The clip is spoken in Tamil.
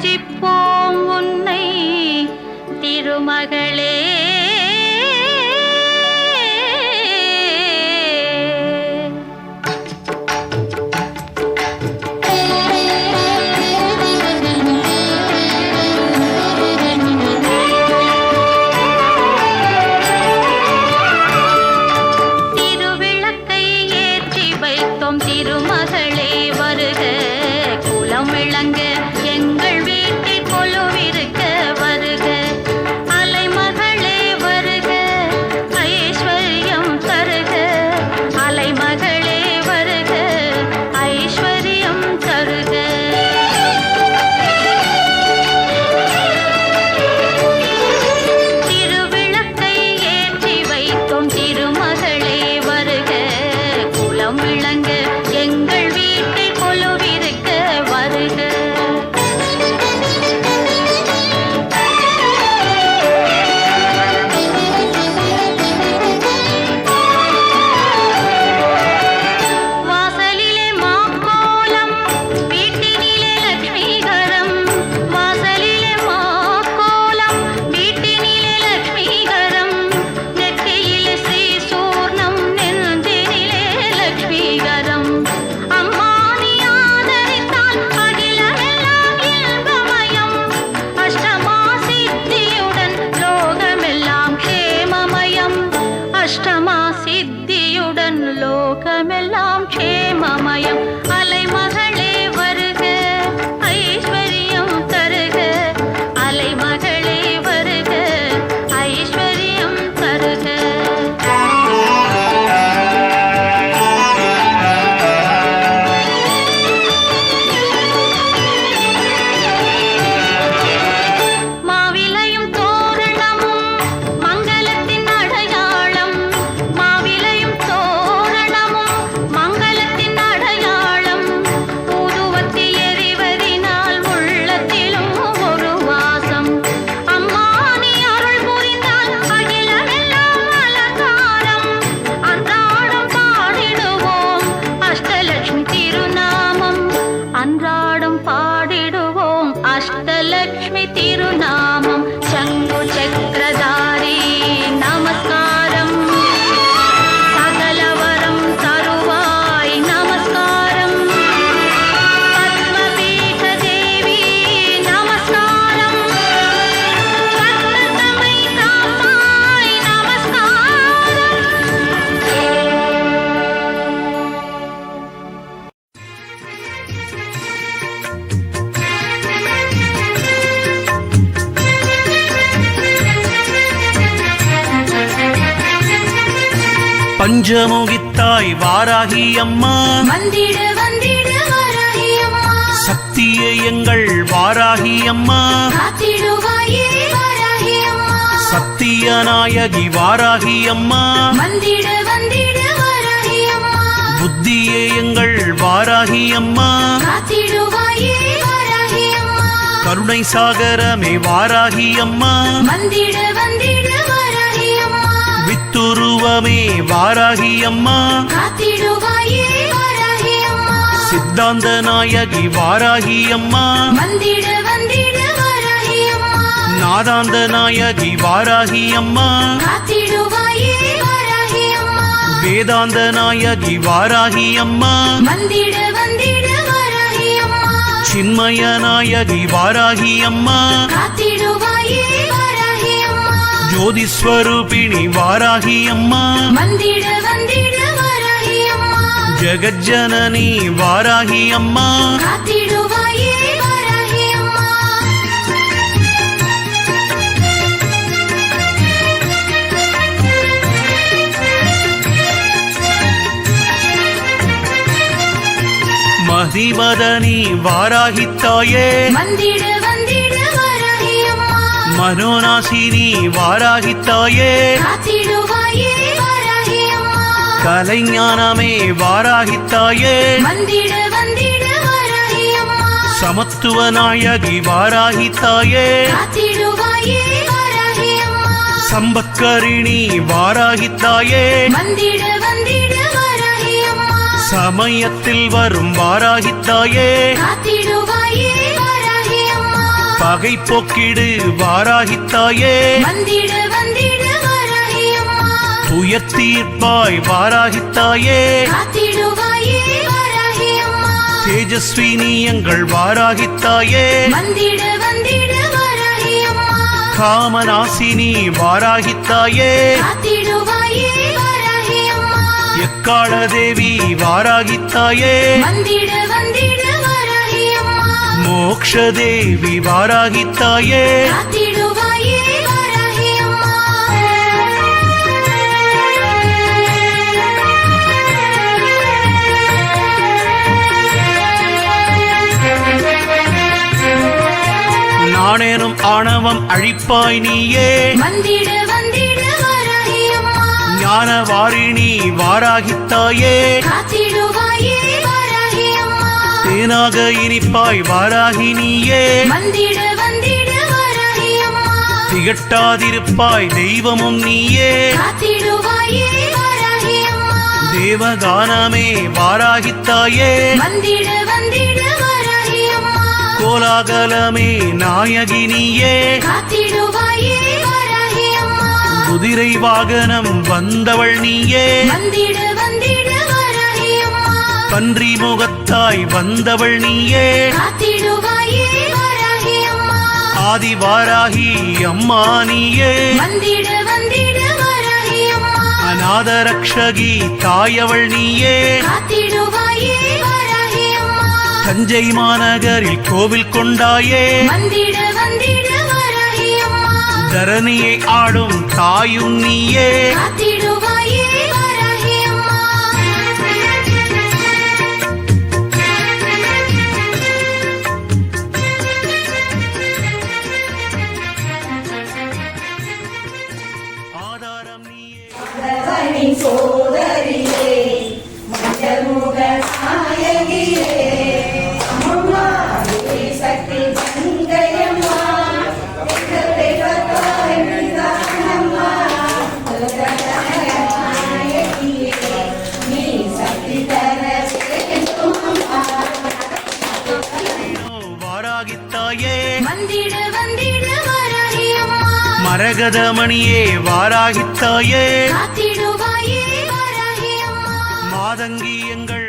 பூஜிப்போம் உன்னை. திருமகளே பஞ்சமுகித்தாய் வாராகி அம்மா. வந்திடு வந்திடு வராகி அம்மா. சக்தியே எங்கள் வாராகி அம்மா. காத்திடுவாயே வராகி அம்மா. சத்திய நாயகி வாராகி அம்மா. வந்திடு வந்திடு வராகி அம்மா. புத்தியே எங்கள் வாராகி அம்மா. காத்திடுவாயே வராகி அம்மா. கருணை சாகரமே வாராகி அம்மா. வந்திடு வந்திடு வித்துருவமே வாராகி அம்மா. சித்தாந்த நாயகி வாராகி அம்மா. நாதாந்த நாயகி வாராகி அம்மா. வேதாந்த நாயகி வராகி அம்மா. சின்மய நாயகி வாராகி அம்மா. அம்மா ஜோதிஸ்வரூபிணி வாராகி அம்மா வந்திடு வந்திடு வராகி அம்மா ஜெகஜனனி வாராகி அம்மா காத்திடுவாயே வராகி அம்மா மதிவதனி வாராகி தாயே வந்திடு மனோநாசினி வாராகி தாயே. காத்திடுவாயே வராகி அம்மா. கலைஞானமே வாராகித்தாயே சமத்துவ நாயகி வாராகித்தாயே சம்பத்கரிணி வாராகித்தாயே சமயத்தில் வரும் வாராகித்தாயே பகை போக்கிடு வாராகித்தாயே அம்மா. துயர்த்தீர்ப்பாய் வாராகித்தாயே அம்மா. தேஜஸ்வினி எங்கள் வாராகித்தாயே காமநாசினி வாராகித்தாயே எக்கால தேவி வாராகித்தாயே மோக்ஷ தேவி வாராகித்தாயே நானேனும் ஆணவம் அழிப்பாய் நீயே. ஞான வாரிணி வாராகித்தாயே காத்திடுவாயே தேனாக இனிப்பாய் வாராகி நீயே. திகட்டாதிருப்பாய் தெய்வமும் நீயே. தேவகானமே வாராகித்தாயே. கோலாகலமே நாயகி நீயே. காத்திடுவாயே வராகி அம்மா. குதிரை வாகனம் வந்தவள் நீயே. பன்றி முகத்தாய் வந்தவள் நீயே. காத்திடுவாயே வராகி அம்மா. நீயே. வந்திட வந்திட வராகி அம்மா. அநாத ரக்ஷகி தாயவள் நீயே. தஞ்சை மாநகரில் கோவில் கொண்டாயே. தரணியை ஆடும் தாயும் நீயே. மரகதமணியே வாராகித்தாயே. மாதங்கி எங்கள்